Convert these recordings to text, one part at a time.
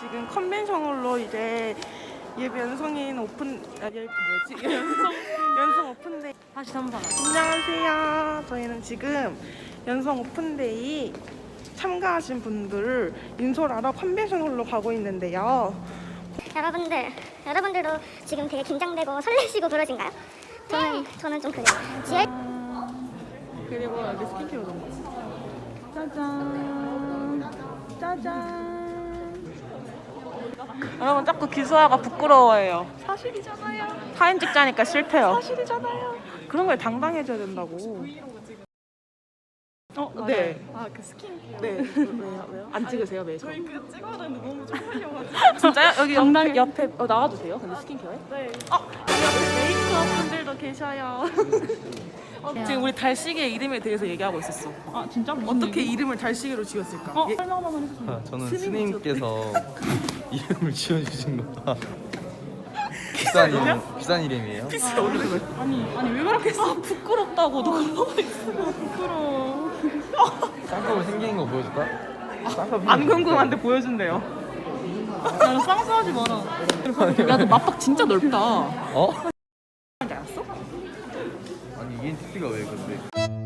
지금 컨벤션홀로 이제 예비 연성인 오픈 아 예비 뭐지 연성 연성 오픈데이 다시 한번 안녕하세요. 저희는 지금 연성 오픈데이 참가하신 분들을 인솔하러 컨벤션홀로 가고 있는데요. 여러분들, 여러분들도 지금 되게 긴장되고 설레시고 그러신가요? 저는 저는 좀 그래요. 지하 그리고 여기 스킨케어 좀 짜잔 짜잔 여러분 자꾸 기수아가 부끄러워해요 사실이잖아요 사진 찍자니까 싫대요 사실이잖아요 그런 걸 당당해줘야 된다고 어, 네. 아 그 스킨 네. 왜요? 왜요? 안 찍으세요, 매주? 저희 그 찍어야 되는데 너무 쪽팔려가지고 진짜요? 여기 옆에, 옆에 어, 나와주세요. 근데 스킨케어에? 네 어, 메이크업 분들도 계셔요. 어, 지금 우리 달시계 이름에 대해서 얘기하고 있었어. 아 진짜? 어떻게 이름을 달시계로 지었을까? 어? 예, 설명만 해주세요 아, 저는 스님이 스님께서 이름을 지어주신 거라 비싼 이름 비싼 이름이에요? 아니 아니 왜 그렇게 써? 부끄럽다고 너 가만히 있어 부끄러워 쌍꺼풀 생긴 거 보여줄까? 쌍꺼풀 안 궁금한데 보여준대요. 야너 쌍수하지 마라 야너 맞박 진짜 넓다 어? ENTP가 왜 근데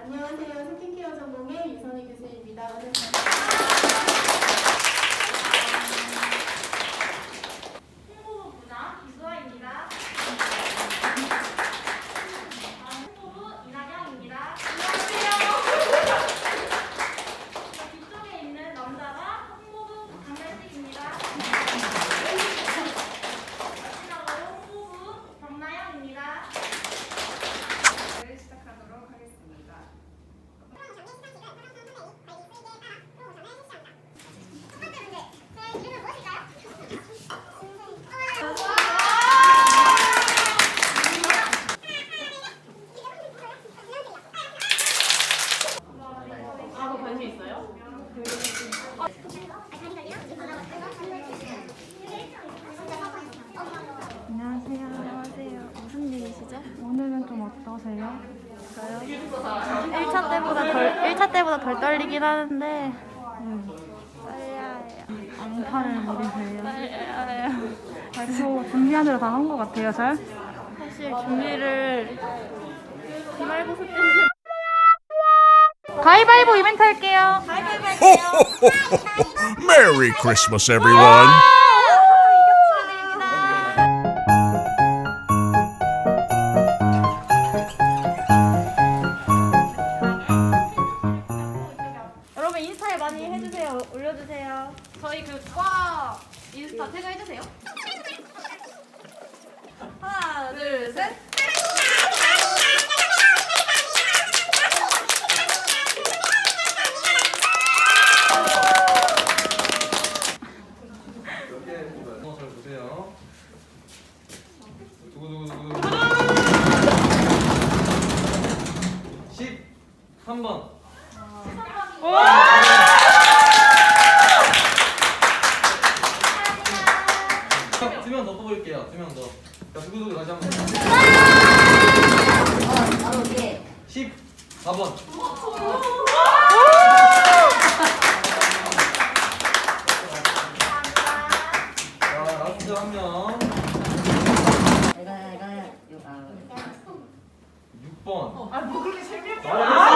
안녕하세요. 스킨케어 전공의 유선희 교수입니다. 오늘 홍보부부장 이수아입니다. 홍보부 이나경입니다. 안녕하세요. 뒤쪽에 있는 남자가 홍보부 강달식입니다. 마지막으로 홍보부 정나영입니다. 네, 시작하도록 하겠습니다. 첫 번째 문제, 제 이름은 무엇일까요? 아너 관심 있어요? 안녕하세요. 안녕하세요. 무슨 일이시죠? 오늘은 좀 어떠세요? 저요? 1차 때보다 덜 1차 때보다 덜 떨리긴 하는데. 앙탈을. 떨려요. 발표 준비하느라 다 한 것 같아요, 잘? 사실 준비를 기말고사 때문에 가위바위보 이벤트 할게요. Merry Christmas, everyone. 저희 그과 인스타 태그 해주세요. 하나, 둘, 셋. 어, 잘 보세요 두구두구두구 10 3번 한명 더. 자, 두구두구 다시 한 번. 어, 바로 이게 14번. 자, 라스트 한 명. 내가 내가 요 아. 6번. 아뭐 그렇게 재미없게. 아,